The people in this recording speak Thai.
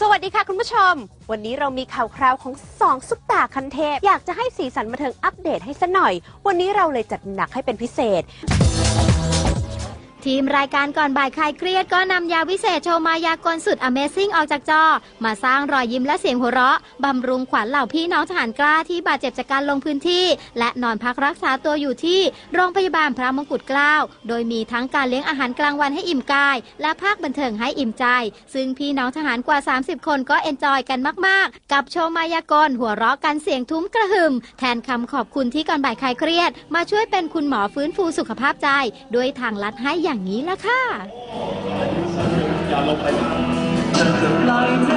สวัสดีค่ะคุณผู้ชม วันนี้เรามีข่าวคราวของสองซุปตาคันเทพ อยากจะให้สีสันบันเทิงอัปเดตให้ซะหน่อย วันนี้เราเลยจัดหนักให้เป็นพิเศษ ทีมรายการก่อนบ่ายคลายเครียดก็นำยาวิเศษโชว์มายากลสุด Amazing ออกจากจอ มาสร้างรอยยิ้มและเสียงหัวเราะบำรุงขวัญเหล่าพี่น้องทหารกล้าที่บาดเจ็บจากการลงพื้นที่ และนอนพักรักษาตัวอยู่ที่โรงพยาบาลพระมงกุฎเกล้า โดยมีทั้งการเลี้ยงอาหารกลางวันให้อิ่มกาย และภาคบันเทิงให้อิ่มใจ ซึ่งพี่น้องทหารกว่า 30 คนก็เอนจอยกันมาก ๆ กับโชว์มายากลหัวเราะกันเสียงทุ้มกระหึ่มแทนคำขอบคุณที่ก่อนบ่ายคลายเครียด มาช่วยเป็นคุณหมอฟื้นฟูสุขภาพใจ ด้วยทางลัดให้อย่างนี้ละค่ะจะปล่อยเธอหายไป